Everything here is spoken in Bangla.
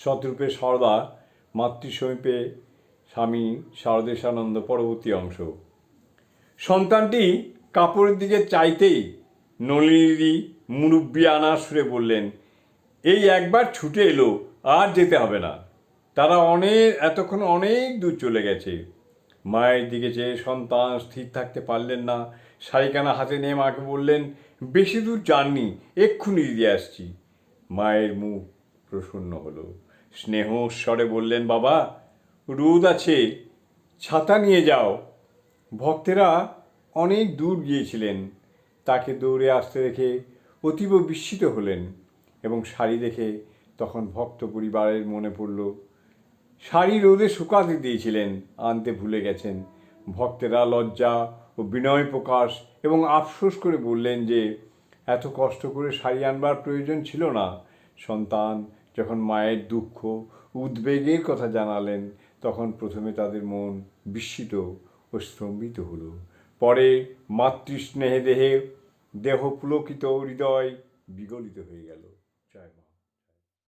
শতরূপে সরদা মাতৃসমীপে স্বামী শারদেশানন্দ পরবর্তী অংশ। সন্তানটি কাপড়ের দিকে চাইতেই নলিনীদি মুরব্বী আনার সুরে বললেন, এই একবার ছুটে এলো, আর যেতে হবে না। তারা অনেক, এতক্ষণ অনেক দূর চলে গেছে। মায়ের দিকে চেয়ে সন্তান স্থির থাকতে পারলেন না। শাড়িখানা হাতে নিয়ে মাকে বললেন, বেশি দূর যাননি, এক্ষুনি দিয়ে আসছি। মায়ের মুখ প্রসন্ন হলো। স্নেহ স্বরে বললেন, বাবা, রোদ আছে, ছাতা নিয়ে যাও। ভক্তেরা অনেক দূর গিয়েছিলেন। তাকে দৌড়ে আসতে দেখে অতীব বিস্মিত হলেন এবং শাড়ি দেখে তখন ভক্ত পরিবারের মনে পড়ল, শাড়ি রোদে শুকাতে দিয়েছিলেন, আনতে ভুলে গেছেন। ভক্তেরা লজ্জা ও বিনয় প্রকাশ এবং আফসোস করে বললেন যে, এত কষ্ট করে শাড়ি আনবার প্রয়োজন ছিল না। সন্তান যখন মায়ের দুঃখ, উদ্বেগের কথা জানালেন, তখন প্রথমে তাদের মন বিস্মিত ও স্তম্ভিত হলো। পরে মাতৃস্নেহে দেহে দেহ পুলকিত হৃদয় বিগলিত হয়ে গেল। জয় মা